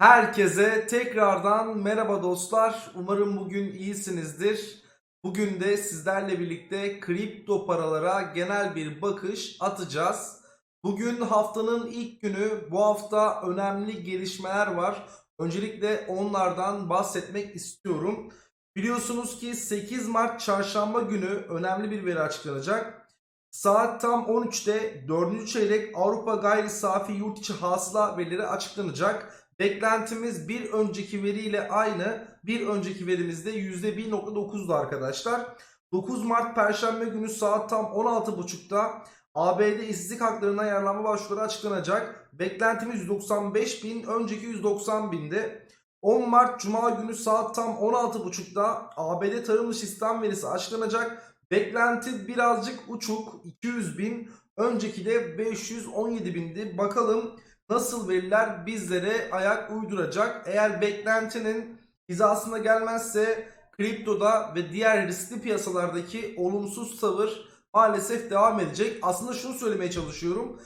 Herkese tekrardan merhaba dostlar. Umarım bugün iyisinizdir. Bugün de sizlerle birlikte kripto paralara genel bir bakış atacağız. Bugün haftanın ilk günü. Bu hafta önemli gelişmeler var. Öncelikle onlardan bahsetmek istiyorum. Biliyorsunuz ki 8 Mart çarşamba günü önemli bir veri açıklanacak. Saat tam 13'te 4. çeyrek Avrupa gayri safi yurt içi hasıla verileri açıklanacak. Beklentimiz bir önceki veriyle aynı. Bir önceki verimizde %1.9'du arkadaşlar. 9 Mart Perşembe günü saat tam 16.30'da ABD işsizlik haklarına ayarlanma başvuruları açıklanacak. Beklentimiz 195 bin, önceki 190 bindi. 10 Mart Cuma günü saat tam 16.30'da ABD tarım dışı istihdam verisi açıklanacak. Beklenti birazcık uçuk 200 bin, önceki de 517 bindi. Bakalım nasıl veriler bizlere ayak uyduracak. Eğer beklentinin hizasına gelmezse kriptoda ve diğer riskli piyasalardaki olumsuz tavır maalesef devam edecek. Aslında şunu söylemeye çalışıyorum.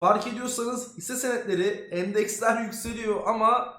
Fark ediyorsanız hisse senetleri endeksler yükseliyor ama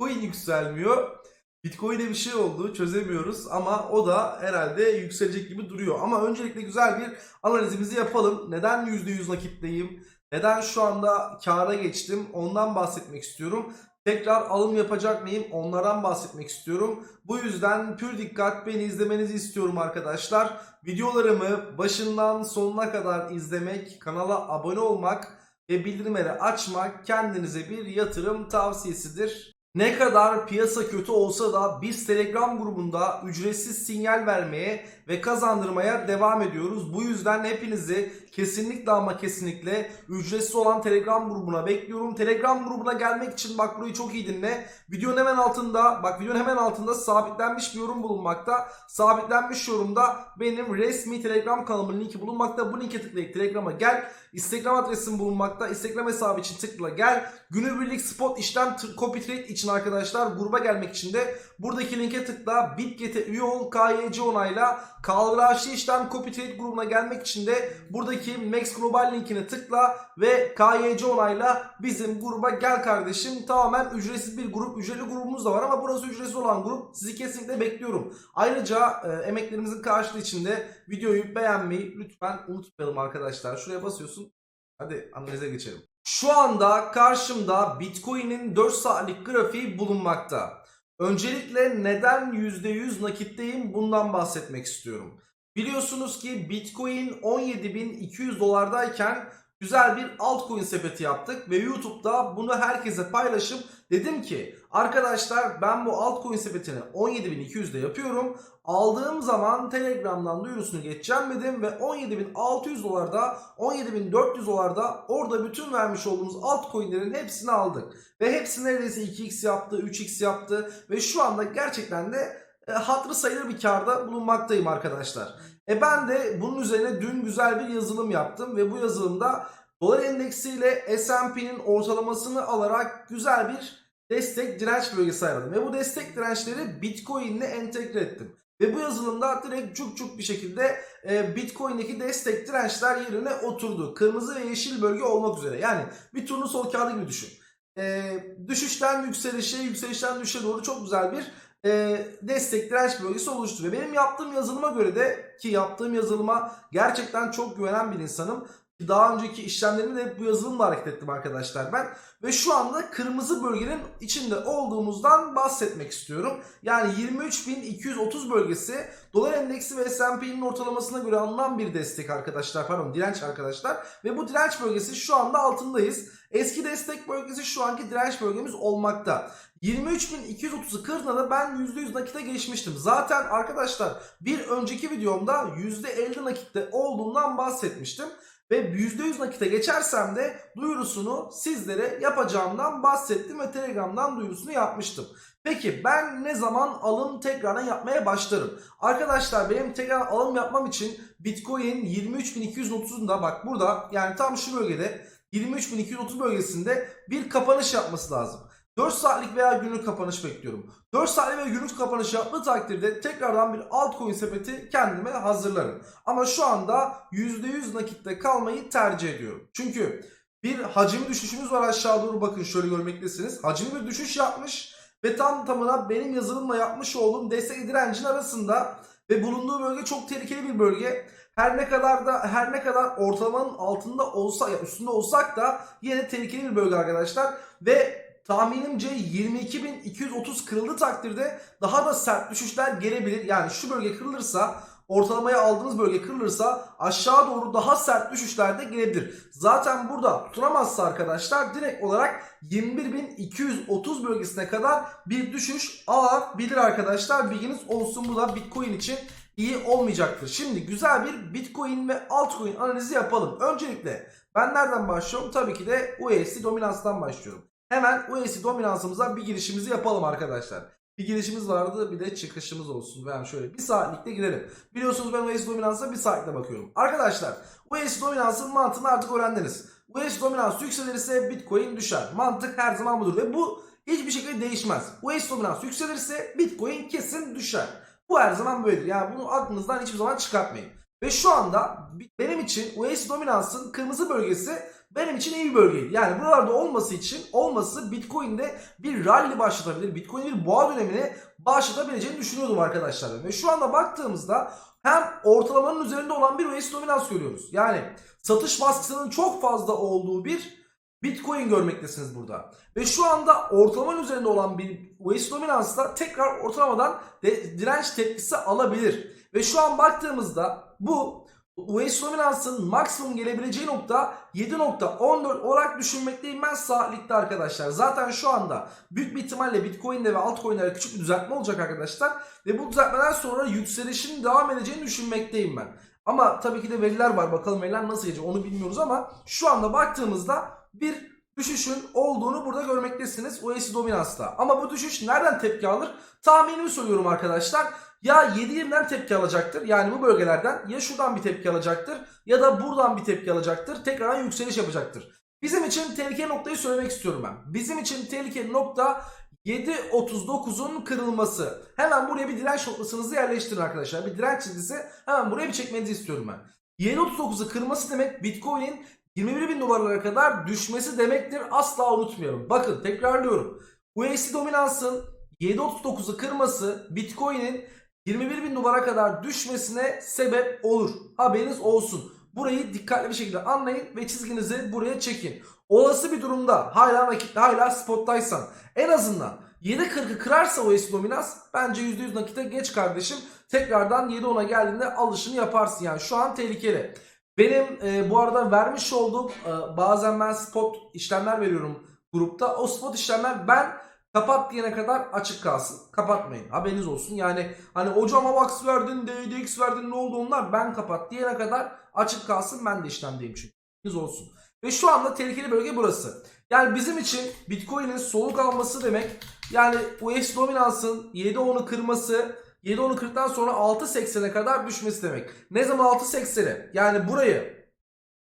coin yükselmiyor. Bitcoin'e bir şey oldu çözemiyoruz ama o da herhalde yükselecek gibi duruyor. Ama öncelikle güzel bir analizimizi yapalım. Neden %100 nakitteyim? Neden şu anda kâra geçtim? Ondan bahsetmek istiyorum. Tekrar alım yapacak mıyım? Onlardan bahsetmek istiyorum. Bu yüzden pür dikkat beni izlemenizi istiyorum arkadaşlar. Videolarımı başından sonuna kadar izlemek, kanala abone olmak ve bildirimleri açmak kendinize bir yatırım tavsiyesidir. Ne kadar piyasa kötü olsa da biz Telegram grubunda ücretsiz sinyal vermeye ve kazandırmaya devam ediyoruz. Bu yüzden hepinizi kesinlikle ama kesinlikle ücretsiz olan Telegram grubuna bekliyorum. Telegram grubuna gelmek için bak burayı çok iyi dinle. Videonun hemen altında bak videonun hemen altında sabitlenmiş bir yorum bulunmakta. Sabitlenmiş yorumda benim resmi Telegram kanalımın linki bulunmakta. Bu linke tıklayıp Telegram'a gel. Instagram adresim bulunmakta. Instagram hesabı için tıkla gel. Günübirlik spot işlem copy trade için arkadaşlar gruba gelmek için de buradaki linke tıkla. Bitget'e üye ol. KYC onayla. Kaldıraçlı işlem copy trade grubuna gelmek için de buradaki Max Global linkine tıkla ve KYC onayla bizim gruba gel kardeşim. Tamamen ücretsiz bir grup. Ücretli grubumuz da var ama burası ücretsiz olan grup. Sizi kesinlikle bekliyorum. Ayrıca e, emeklerimizin karşılığı için de videoyu beğenmeyi lütfen unutmayalım arkadaşlar. Şuraya basıyorsun. Hadi analize geçelim. Şu anda karşımda Bitcoin'in 4 saatlik grafiği bulunmakta. Öncelikle neden %100 nakitteyim bundan bahsetmek istiyorum. Biliyorsunuz ki Bitcoin 17.200 dolardayken güzel bir altcoin sepeti yaptık ve YouTube'da bunu herkese paylaşıp dedim ki arkadaşlar ben bu altcoin sepetini 17.200'de yapıyorum. Aldığım zaman Telegram'dan duyurusunu geçeceğim dedim ve 17.600 dolarda 17.400 dolarda orada bütün vermiş olduğumuz altcoin'lerin hepsini aldık. Ve hepsi neredeyse 2x yaptı, 3x yaptı ve şu anda gerçekten de e, hatırı sayılır bir karda bulunmaktayım arkadaşlar. E ben de bunun üzerine dün güzel bir yazılım yaptım ve bu yazılımda dolar endeksiyle S&P'nin ortalamasını alarak güzel bir destek direnç bölgesi ayarladım. Ve bu destek dirençleri Bitcoin ile entegre ettim. Ve bu yazılımda direkt cuk cuk bir şekilde e, Bitcoin'deki destek dirençler yerine oturdu. Kırmızı ve yeşil bölge olmak üzere. Yani bir turnusol kağıdı gibi düşün. E, düşüşten yükselişe, yükselişten düşüşe doğru çok güzel bir e, destek direnç bölgesi oluştu. Ve benim yaptığım yazılıma göre de ki yaptığım yazılıma gerçekten çok güvenen bir insanım. Daha önceki işlemlerimi de hep bu yazılımla hareket ettim arkadaşlar ben. Ve şu anda kırmızı bölgenin içinde olduğumuzdan bahsetmek istiyorum. Yani 23.230 bölgesi dolar endeksi ve S&P'nin ortalamasına göre alınan bir destek arkadaşlar. Pardon direnç arkadaşlar. Ve bu direnç bölgesi şu anda altındayız. Eski destek bölgesi şu anki direnç bölgemiz olmakta. 23.230'u kırdığında da ben %100 nakite geçmiştim. Zaten arkadaşlar bir önceki videomda %50 nakitte olduğundan bahsetmiştim. Ve %100 nakite geçersem de duyurusunu sizlere yapacağımdan bahsettim ve Telegram'dan duyurusunu yapmıştım. Peki ben ne zaman alım tekrardan yapmaya başlarım? Arkadaşlar benim tekrar alım yapmam için Bitcoin 23.230'unda bak burada yani tam şu bölgede 23.230 bölgesinde bir kapanış yapması lazım. 4 saatlik veya günlük kapanış bekliyorum. 4 saatlik ve günlük kapanış yaptığı takdirde tekrardan bir altcoin sepeti kendime hazırlarım. Ama şu anda %100 nakitte kalmayı tercih ediyorum. Çünkü bir hacim düşüşümüz var aşağı doğru bakın şöyle görmektesiniz. Hacimli bir düşüş yapmış ve tam tamına benim yazılımla yapmış olduğum destek direncin arasında ve bulunduğu bölge çok tehlikeli bir bölge. Her ne kadar da her ne kadar ortalamanın altında olsa ya üstünde olsak da yine tehlikeli bir bölge arkadaşlar ve tahminimce 22.230 kırıldığı takdirde daha da sert düşüşler gelebilir. Yani şu bölge kırılırsa ortalamaya aldığınız bölge kırılırsa aşağı doğru daha sert düşüşler de gelebilir. Zaten burada tutunamazsa arkadaşlar direkt olarak 21.230 bölgesine kadar bir düşüş alabilir arkadaşlar. Bilginiz olsun bu da Bitcoin için iyi olmayacaktır. Şimdi güzel bir Bitcoin ve altcoin analizi yapalım. Öncelikle ben nereden başlıyorum? Tabii ki de USD dominanstan başlıyorum. Hemen USD dominansımıza bir girişimizi yapalım arkadaşlar. Bir girişimiz vardı bir de çıkışımız olsun. Ben şöyle bir saatlikte girelim. Biliyorsunuz ben USD dominansa bir saatte bakıyorum. Arkadaşlar USD dominansın mantığını artık öğrendiniz. USD dominans yükselirse Bitcoin düşer. Mantık her zaman budur ve bu hiçbir şekilde değişmez. USD dominans yükselirse Bitcoin kesin düşer. Bu her zaman böyledir. Yani bunu aklınızdan hiçbir zaman çıkartmayın. Ve şu anda benim için USD dominansın kırmızı bölgesi benim için iyi bir bölge. Yani buralarda olması için olması Bitcoin'de bir rally başlatabilir. Bitcoin'in bir boğa dönemini başlatabileceğini düşünüyordum arkadaşlar. Ve şu anda baktığımızda hem ortalamanın üzerinde olan bir USD dominans görüyoruz. Yani satış baskısının çok fazla olduğu bir Bitcoin görmektesiniz burada. Ve şu anda ortalamanın üzerinde olan bir USD dominansla tekrar ortalamadan de, direnç tepkisi alabilir. Ve şu an baktığımızda bu USD dominansın maksimum gelebileceği nokta 7.14 olarak düşünmekteyim ben saatlikte arkadaşlar. Zaten şu anda büyük bir ihtimalle Bitcoin'de ve altcoin'lere küçük bir düzeltme olacak arkadaşlar. Ve bu düzeltmeden sonra yükselişin devam edeceğini düşünmekteyim ben. Ama tabii ki de veriler var. Bakalım veriler nasıl gelecek onu bilmiyoruz ama şu anda baktığımızda bir düşüşün olduğunu burada görmektesiniz USD dominansta. Ama bu düşüş nereden tepki alır? Tahminimi söylüyorum arkadaşlar. Ya 7.20'den tepki alacaktır. Yani bu bölgelerden ya şuradan bir tepki alacaktır ya da buradan bir tepki alacaktır. Tekrardan yükseliş yapacaktır. Bizim için tehlikeli noktayı söylemek istiyorum ben. Bizim için tehlikeli nokta 7.39'un kırılması. Hemen buraya bir direnç noktasınızı yerleştirin arkadaşlar. Bir direnç çizgisi hemen buraya bir çekmenizi istiyorum ben. 7.39'u kırması demek Bitcoin'in 21 bin dolarlara kadar düşmesi demektir. Asla unutmayalım. Bakın tekrarlıyorum. USD dominansın 7.39'u kırması Bitcoin'in 21 bin dolara kadar düşmesine sebep olur. Haberiniz olsun. Burayı dikkatli bir şekilde anlayın ve çizginizi buraya çekin. Olası bir durumda hala nakitte hala spottaysan en azından 7.40'ı kırarsa USD dominans bence %100 nakite geç kardeşim. Tekrardan 7.10'a geldiğinde alışını yaparsın yani şu an tehlikeli. Benim e, bu arada vermiş olduğum e, bazen ben spot işlemler veriyorum grupta. O spot işlemler ben kapat diyene kadar açık kalsın. Kapatmayın. Haberiniz olsun. Yani hani hocam AVAX verdin, DDX verdin ne oldu onlar? Ben kapat diyene kadar açık kalsın. Ben de işlemdeyim çünkü. Haberiniz olsun. Ve şu anda tehlikeli bölge burası. Yani bizim için Bitcoin'in soluk alması demek yani US dominansın 7.10'u kırması 7.10'u kırdıktan sonra 6.80'e kadar düşmesi demek. Ne zaman 6.80'e? Yani burayı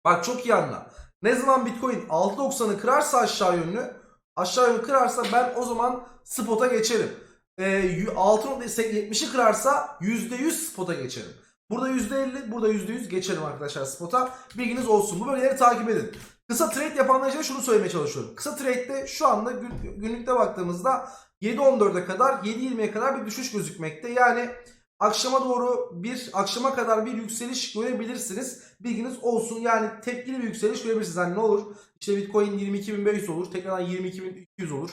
bak çok iyi anla. Ne zaman Bitcoin 6.90'ı kırarsa aşağı yönlü aşağı yönlü kırarsa ben o zaman spot'a geçerim. Ee, 6.70'i kırarsa %100 spot'a geçerim. Burada %50 burada %100 geçerim arkadaşlar spot'a. Bilginiz olsun. Bu bölgeleri takip edin. Kısa trade yapanlar için şunu söylemeye çalışıyorum. Kısa trade'de şu anda gün, günlükte baktığımızda 7.14'e kadar 7.20'ye kadar bir düşüş gözükmekte. Yani akşama doğru bir akşama kadar bir yükseliş görebilirsiniz. Bilginiz olsun. Yani tepkili bir yükseliş görebilirsiniz. Yani ne olur? İşte Bitcoin 22.500 olur. Tekrardan 22.200 olur.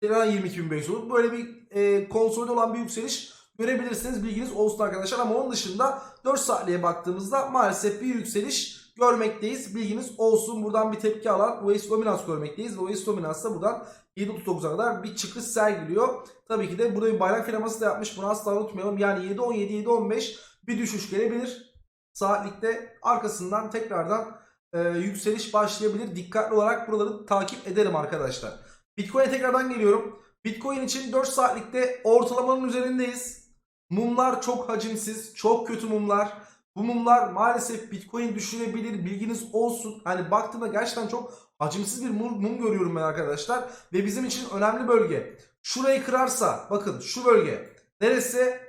Tekrardan 22.500 olur. Böyle bir e, konsolide olan bir yükseliş görebilirsiniz. Bilginiz olsun arkadaşlar. Ama onun dışında 4 saatliğe baktığımızda maalesef bir yükseliş görmekteyiz. Bilginiz olsun. Buradan bir tepki alan US dominans görmekteyiz. Ve US dominans da buradan 7.39'a kadar bir çıkış sergiliyor. Tabii ki de burada bir bayrak firması da yapmış. Bunu asla unutmayalım. Yani 7.17, 7.15 bir düşüş gelebilir. Saatlikte arkasından tekrardan e, yükseliş başlayabilir. Dikkatli olarak buraları takip edelim arkadaşlar. Bitcoin'e tekrardan geliyorum. Bitcoin için 4 saatlikte ortalamanın üzerindeyiz. Mumlar çok hacimsiz, çok kötü mumlar. Bu mumlar maalesef Bitcoin düşürebilir. Bilginiz olsun. Hani baktığımda gerçekten çok hacimsiz bir mum, mum görüyorum ben arkadaşlar. Ve bizim için önemli bölge. Şurayı kırarsa bakın şu bölge. Neresi?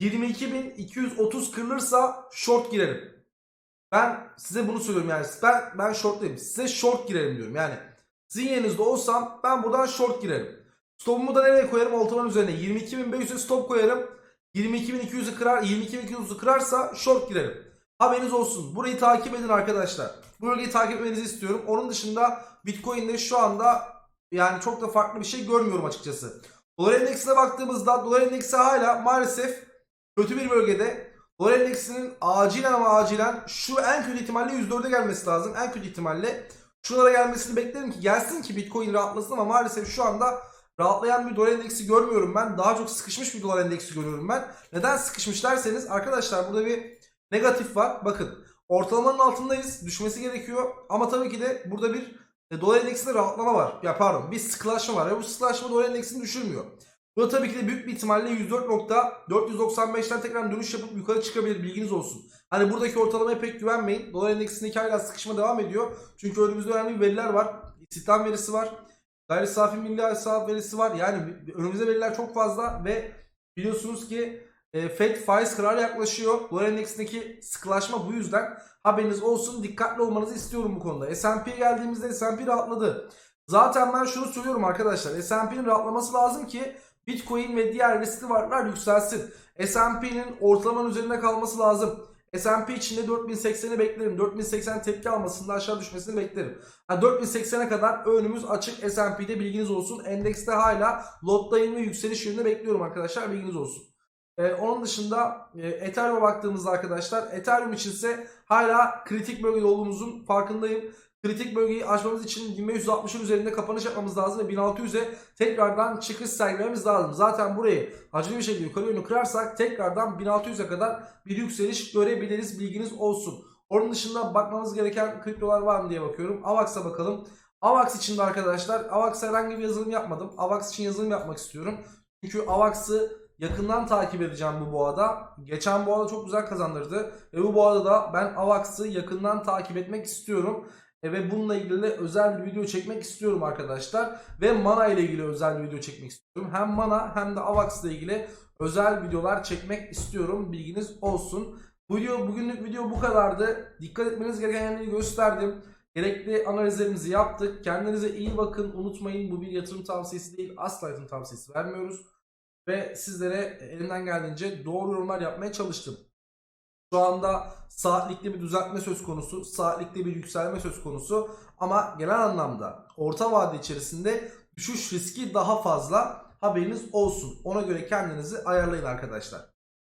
22.230 kırılırsa short girelim. Ben size bunu söylüyorum yani ben ben shortlayayım. Size short girelim diyorum. Yani sizin yerinizde olsam ben buradan short girerim. Stopumu da nereye koyarım? Ortalamanın üzerine 22.500'e stop koyarım. 22.200'ü kırar, 22.200'ü kırarsa short girerim. Haberiniz olsun. Burayı takip edin arkadaşlar. Bu bölgeyi takip etmenizi istiyorum. Onun dışında Bitcoin'de şu anda yani çok da farklı bir şey görmüyorum açıkçası. Dolar endeksine baktığımızda dolar endeksi hala maalesef kötü bir bölgede. Dolar endeksinin acilen ama acilen şu en kötü ihtimalle 104'e gelmesi lazım. En kötü ihtimalle şuralara gelmesini beklerim ki gelsin ki Bitcoin rahatlasın ama maalesef şu anda rahatlayan bir dolar endeksi görmüyorum ben. Daha çok sıkışmış bir dolar endeksi görüyorum ben. Neden sıkışmış derseniz arkadaşlar burada bir negatif var. Bakın ortalamanın altındayız. Düşmesi gerekiyor. Ama tabii ki de burada bir e, dolar endeksinde rahatlama var. Ya pardon bir sıkılaşma var. Ve bu sıkılaşma dolar endeksini düşürmüyor. Bu da tabii ki de büyük bir ihtimalle 104.495'ten tekrar dönüş yapıp yukarı çıkabilir bilginiz olsun. Hani buradaki ortalamaya pek güvenmeyin. Dolar endeksindeki hala sıkışma devam ediyor. Çünkü önümüzde önemli veriler var. İstihdam verisi var. Gayri safi milli hasılat verisi var. Yani önümüzde veriler çok fazla ve biliyorsunuz ki e, Fed faiz kararı yaklaşıyor. Dolar endeksindeki sıkılaşma bu yüzden. Haberiniz olsun. Dikkatli olmanızı istiyorum bu konuda. S&P'ye geldiğimizde S&P rahatladı. Zaten ben şunu söylüyorum arkadaşlar. S&P'nin rahatlaması lazım ki Bitcoin ve diğer riskli varlıklar yükselsin. S&P'nin ortalamanın üzerinde kalması lazım. S&P içinde 4080'i beklerim. 4080 tepki almasında aşağı düşmesini beklerim. Ha, 4080'e kadar önümüz açık S&P'de bilginiz olsun. Endekste hala lottayım ve yükseliş yönünde bekliyorum arkadaşlar bilginiz olsun. Ee, onun dışında e, Ethereum'a baktığımızda arkadaşlar Ethereum için ise hala kritik bölgede olduğumuzun farkındayım. Kritik bölgeyi aşmamız için 2560'ın üzerinde kapanış yapmamız lazım ve 1600'e tekrardan çıkış sergilememiz lazım. Zaten burayı acil bir şekilde yukarı yönlü kırarsak tekrardan 1600'e kadar bir yükseliş görebiliriz bilginiz olsun. Onun dışında bakmamız gereken kriptolar var mı diye bakıyorum. AVAX'a bakalım. AVAX için de arkadaşlar AVAX'a herhangi bir yazılım yapmadım. AVAX için yazılım yapmak istiyorum. Çünkü AVAX'ı yakından takip edeceğim bu boğada. Geçen boğada çok güzel kazandırdı. Ve bu boğada da ben AVAX'ı yakından takip etmek istiyorum. E, ve bununla ilgili de özel bir video çekmek istiyorum arkadaşlar. Ve Mana ile ilgili özel bir video çekmek istiyorum. Hem Mana hem de AVAX ile ilgili özel videolar çekmek istiyorum. Bilginiz olsun. Bu video, bugünlük video bu kadardı. Dikkat etmeniz gereken yerleri gösterdim. Gerekli analizlerimizi yaptık. Kendinize iyi bakın. Unutmayın bu bir yatırım tavsiyesi değil. Asla yatırım tavsiyesi vermiyoruz. Ve sizlere elimden geldiğince doğru yorumlar yapmaya çalıştım. Şu anda saatlikte bir düzeltme söz konusu, saatlikte bir yükselme söz konusu ama genel anlamda orta vade içerisinde düşüş riski daha fazla haberiniz olsun. Ona göre kendinizi ayarlayın arkadaşlar.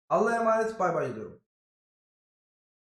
Allah'a emanet bay bay diyorum.